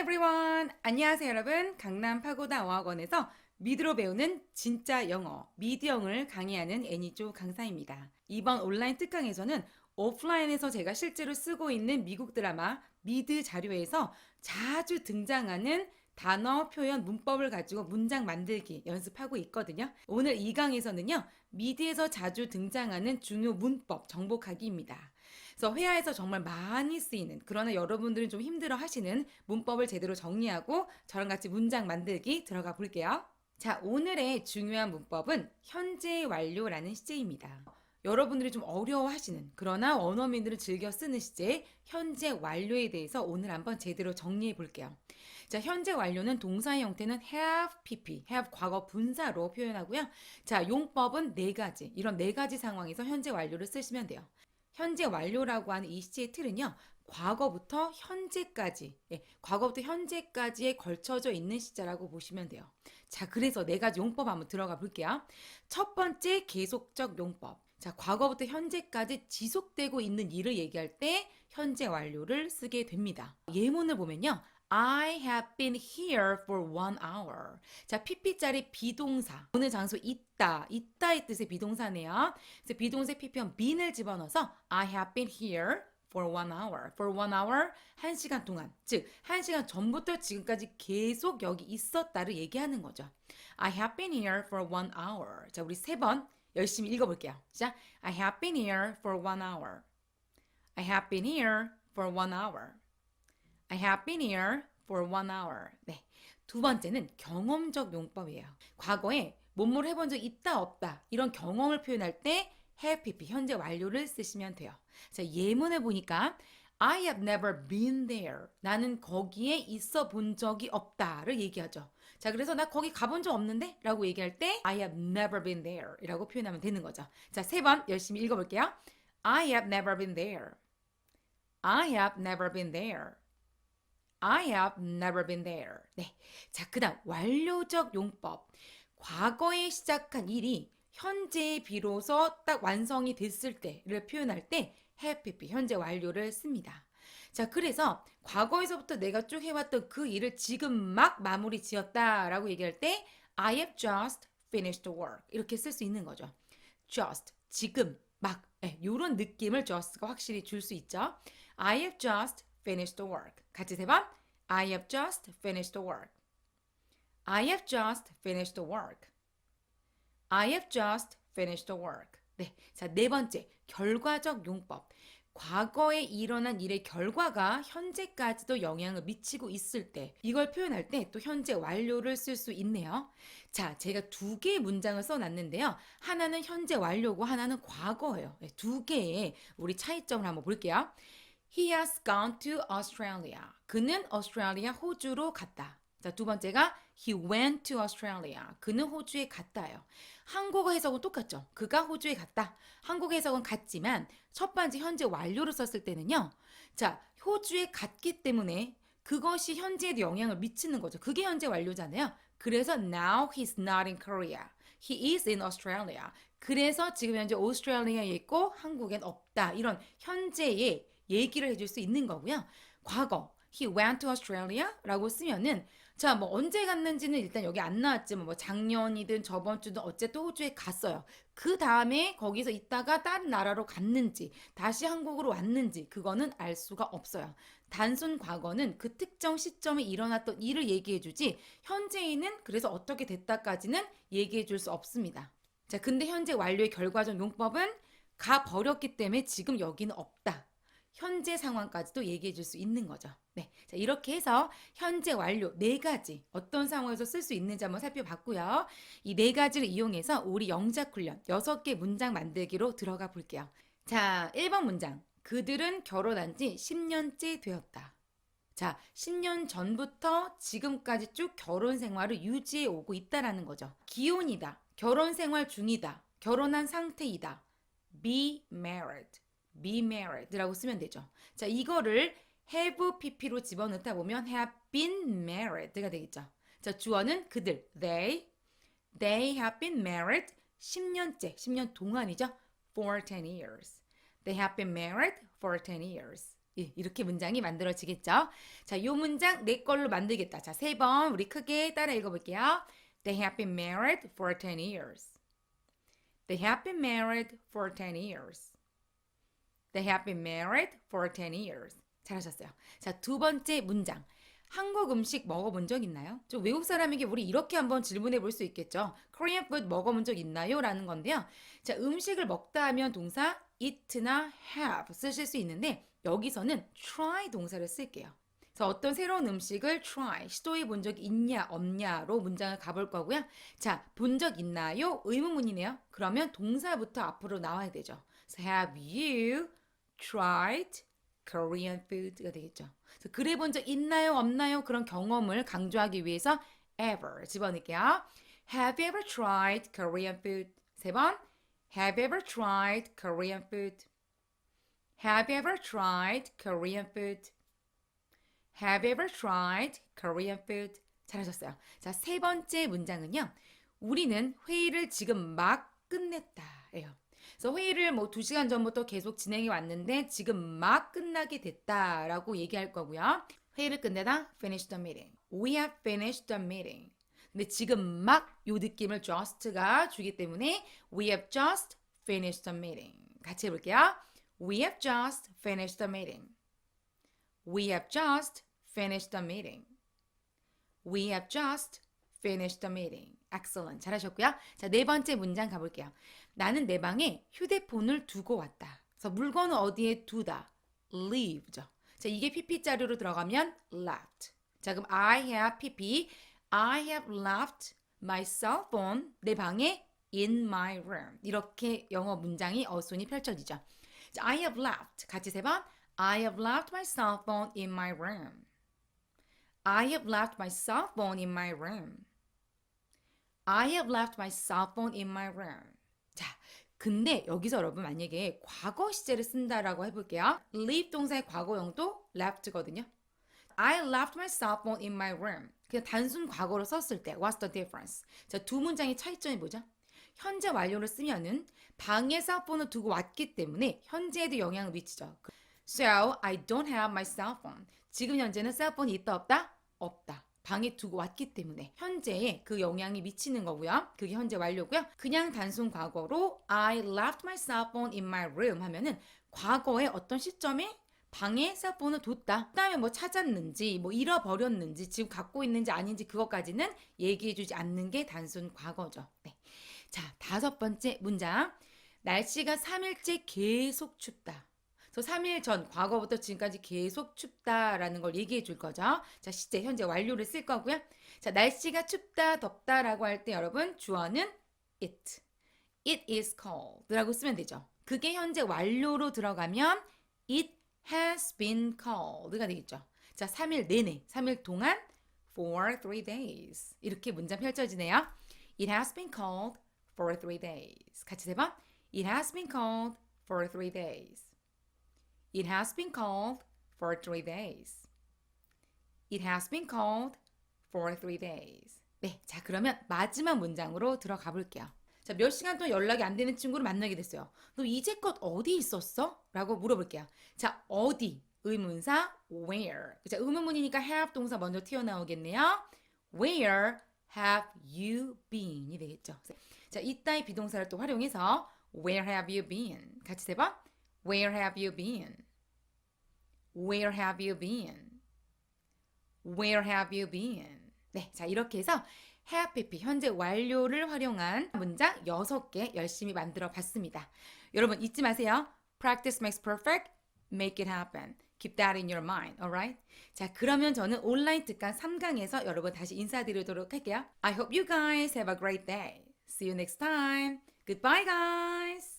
everyone. 안녕하세요, 여러분. 강남 파고다 어학원에서 미드로 배우는 진짜 영어, 미드영을 강의하는 애니조 강사입니다. 이번 온라인 특강에서는 오프라인에서 제가 실제로 쓰고 있는 미국 드라마 미드 자료에서 자주 등장하는 단어, 표현, 문법을 가지고 문장 만들기 연습하고 있거든요. 오늘 이 강에서는요, 미드에서 자주 등장하는 중요 문법 정복하기입니다. 그래서 회화에서 정말 많이 쓰이는 그러나 여러분들은 좀 힘들어 하시는 문법을 제대로 정리하고 저랑 같이 문장 만들기 들어가 볼게요. 자, 오늘의 중요한 문법은 현재 완료라는 시제입니다. 여러분들이 좀 어려워하시는 그러나 원어민들은 즐겨 쓰는 시제 현재 완료에 대해서 오늘 한번 제대로 정리해 볼게요. 자, 현재 완료는 동사의 형태는 have pp, have 과거 분사로 표현하고요. 자, 용법은 네 가지. 이런 네 가지 상황에서 현재 완료를 쓰시면 돼요. 현재 완료라고 하는 이 시제의 틀은요. 과거부터 현재까지, 예, 과거부터 현재까지에 걸쳐져 있는 시제라고 보시면 돼요. 자, 그래서 네 가지 용법 한번 들어가 볼게요. 첫 번째 계속적 용법. 자, 과거부터 현재까지 지속되고 있는 일을 얘기할 때 현재 완료를 쓰게 됩니다. 예문을 보면요. I have been here for one hour. 자, pp짜리 비동사. 어느 장소 있다. 있다의 뜻의 비동사네요. 그래서 비동사 pp형 bean을 집어넣어서 I have been here for one hour. for one hour. 한 시간 동안. 즉, 한 시간 전부터 지금까지 계속 여기 있었다를 얘기하는 거죠. I have been here for one hour. 자, 우리 세 번 열심히 읽어볼게요. 자, I have been here for one hour. I have been here for one hour. I have been here for one hour. 네. 두 번째는 경험적 용법이에요. 과거에 뭐뭘 해본 적 있다 없다 이런 경험을 표현할 때 have pp 현재 완료를 쓰시면 돼요. 자 예문을 보니까 I have never been there. 나는 거기에 있어 본 적이 없다를 얘기하죠. 자, 그래서 나 거기 가본 적 없는데? 라고 얘기할 때 I have never been there 이라고 표현하면 되는 거죠. 자, 세 번 열심히 읽어볼게요. I have never been there. I have never been there. I have never been there. 네. 자, 그 다음, 완료적 용법. 과거에 시작한 일이 현재에 비로소 딱 완성이 됐을 때를 표현할 때 have pp, 현재 완료를 씁니다. 자, 그래서 과거에서부터 내가 쭉 해왔던 그 일을 지금 막 마무리 지었다 라고 얘기할 때 I have just finished work. 이렇게 쓸 수 있는 거죠. just, 지금, 막, 예, 이런 느낌을 just가 확실히 줄 수 있죠. I have just finished work. 같이 세 번. I have just finished work. I have just finished work. I have just finished work. 네. 자, 네 번째. 결과적 용법. 과거에 일어난 일의 결과가 현재까지도 영향을 미치고 있을 때 이걸 표현할 때 또 현재 완료를 쓸 수 있네요. 자, 제가 두 개의 문장을 써놨는데요. 하나는 현재 완료고 하나는 과거예요. 네, 두 개의 우리 차이점을 한번 볼게요. He has gone to Australia. 그는 오스트레일리아 호주로 갔다. 자, 두 번째가 he went to Australia. 그는 호주에 갔다요. 한국어 해석은 똑같죠. 그가 호주에 갔다. 한국 해석은 같지만 첫 번째 현재 완료를 썼을 때는요. 자, 호주에 갔기 때문에 그것이 현재에도 영향을 미치는 거죠. 그게 현재 완료잖아요. 그래서 now he's not in Korea. He is in Australia. 그래서 지금 현재 오스트레일리아에 있고 한국엔 없다. 이런 현재의 얘기를 해줄 수 있는 거고요. 과거 he went to Australia라고 쓰면은 자, 뭐 언제 갔는지는 일단 여기 안 나왔지만 뭐 작년이든 저번 주든 어쨌든 호주에 갔어요. 그 다음에 거기서 있다가 다른 나라로 갔는지 다시 한국으로 왔는지 그거는 알 수가 없어요. 단순 과거는 그 특정 시점에 일어났던 일을 얘기해 주지 현재에는 그래서 어떻게 됐다까지는 얘기해 줄 수 없습니다. 자, 근데 현재 완료의 결과적 용법은 가 버렸기 때문에 지금 여기는 없다. 현재 상황까지도 얘기해 줄 수 있는 거죠. 네. 자, 이렇게 해서 현재 완료 네 가지 어떤 상황에서 쓸 수 있는지 한번 살펴봤고요. 이 네 가지를 이용해서 우리 영작 훈련 여섯 개 문장 만들기로 들어가 볼게요. 자, 1번 문장. 그들은 결혼한 지 10년째 되었다. 자, 10년 전부터 지금까지 쭉 결혼 생활을 유지해 오고 있다라는 거죠. 기혼이다. 결혼 생활 중이다. 결혼한 상태이다. be married. Be married라고 쓰면 되죠. 자, 이거를 have pp로 집어넣다 보면 have been married가 되겠죠. 자, 주어는 그들, they, they have been married 10년째, 10년 동안이죠. for 10 years. They have been married for 10 years. 예, 이렇게 문장이 만들어지겠죠. 자, 이 문장 내 걸로 만들겠다. 자, 세 번 우리 크게 따라 읽어 볼게요. They have been married for 10 years. They have been married for 10 years. They have been married for 10 years. 잘하셨어요. 자, 두 번째 문장. 한국 음식 먹어본 적 있나요? 좀 외국 사람에게 우리 이렇게 한번 질문해 볼 수 있겠죠. Korean food 먹어본 적 있나요? 라는 건데요. 자, 음식을 먹다 하면 동사 eat나 have 쓰실 수 있는데 여기서는 try 동사를 쓸게요. 그래서 어떤 새로운 음식을 try, 시도해 본 적 있냐, 없냐로 문장을 가볼 거고요. 자, 본 적 있나요? 의문문이네요. 그러면 동사부터 앞으로 나와야 되죠. So have you tried Korean food가 되겠죠. 그래 본 적 있나요, 없나요? 그런 경험을 강조하기 위해서 ever 집어넣을게요. Have you ever tried Korean food? 세 번. Have you ever tried Korean food? Have you ever tried Korean food? Have you ever tried Korean food? 잘하셨어요. 자, 세 번째 문장은요. 우리는 회의를 지금 막 끝냈다. 예요. 그래서 회의를 뭐 2시간 전부터 계속 진행해 왔는데 지금 막 끝나게 됐다라고 얘기할 거고요. 회의를 끝내다 finish the meeting. We have finished the meeting. 근데 지금 막 요 느낌을 just가 주기 때문에 we have just finished the meeting. 같이 해볼게요. We have just finished the meeting. We have just finished the meeting. We have just finished the meeting. Excellent. 잘하셨고요. 자, 네 번째 문장 가볼게요. 나는 내 방에 휴대폰을 두고 왔다. 그래서 물건을 어디에 두다. leave죠. 자, 이게 pp 자료로 들어가면 left. 자, 그럼 I have pp. I have left my cell phone 내 방에 in my room. 이렇게 영어 문장이 어순이 펼쳐지죠. 자, I have left. 같이 세 번. I have left my cell phone in my room. I have left my cell phone in my room. I have left my cell phone in my room. 자, 근데 여기서 여러분 만약에 과거 시제를 쓴다라고 해볼게요. leave 동사의 과거형도 left거든요. I left my cell phone in my room. 그냥 단순 과거로 썼을 때 what's the difference? 자, 두 문장의 차이점이 뭐죠? 현재 완료를 쓰면은 방에 셀폰을 두고 왔기 때문에 현재에도 영향을 미치죠. So I don't have my cell phone. 지금 현재는 셀폰이 있다 없다? 없다. 방에 두고 왔기 때문에 현재에 그 영향이 미치는 거고요. 그게 현재 완료고요. 그냥 단순 과거로 I left my cell phone in my room 하면은 과거의 어떤 시점에 방에 셀폰을 뒀다. 그 다음에 뭐 찾았는지, 뭐 잃어버렸는지, 지금 갖고 있는지 아닌지 그것까지는 얘기해주지 않는 게 단순 과거죠. 네. 자, 다섯 번째 문장. 날씨가 3일째 계속 춥다. 그래서 3일 전, 과거부터 지금까지 계속 춥다라는 걸 얘기해 줄 거죠. 자, 시제, 현재 완료를 쓸 거고요. 자, 날씨가 춥다, 덥다라고 할 때 여러분, 주어는 it. It is cold 라고 쓰면 되죠. 그게 현재 완료로 들어가면 it has been cold가 되겠죠. 자, 3일 내내, 3일 동안 for three days. 이렇게 문장 펼쳐지네요. It has been cold for three days. 같이 세 번. It has been cold for three days. It has been cold for three days. It has been cold for three days. 네, 자 그러면 마지막 문장으로 들어가 볼게요. 자, 몇 시간 동안 연락이 안 되는 친구를 만나게 됐어요. 너 이제껏 어디 있었어? 라고 물어볼게요. 자, 어디? 의문사 where. 자, 의문문이니까 have 동사 먼저 튀어나오겠네요. Where have you been? 이 되겠죠. 자, 이따의 비동사를 또 활용해서 Where have you been? 같이 세 번 Where have you been? Where have you been? Where have you been? 네, 자 이렇게 해서 have pp 현재 완료를 활용한 문장 6개 열심히 만들어 봤습니다. 여러분 잊지 마세요. Practice makes perfect. Make it happen. Keep that in your mind. Alright? 자, 그러면 저는 온라인 특강 3강에서 여러분 다시 인사드리도록 할게요. I hope you guys have a great day. See you next time. Goodbye guys.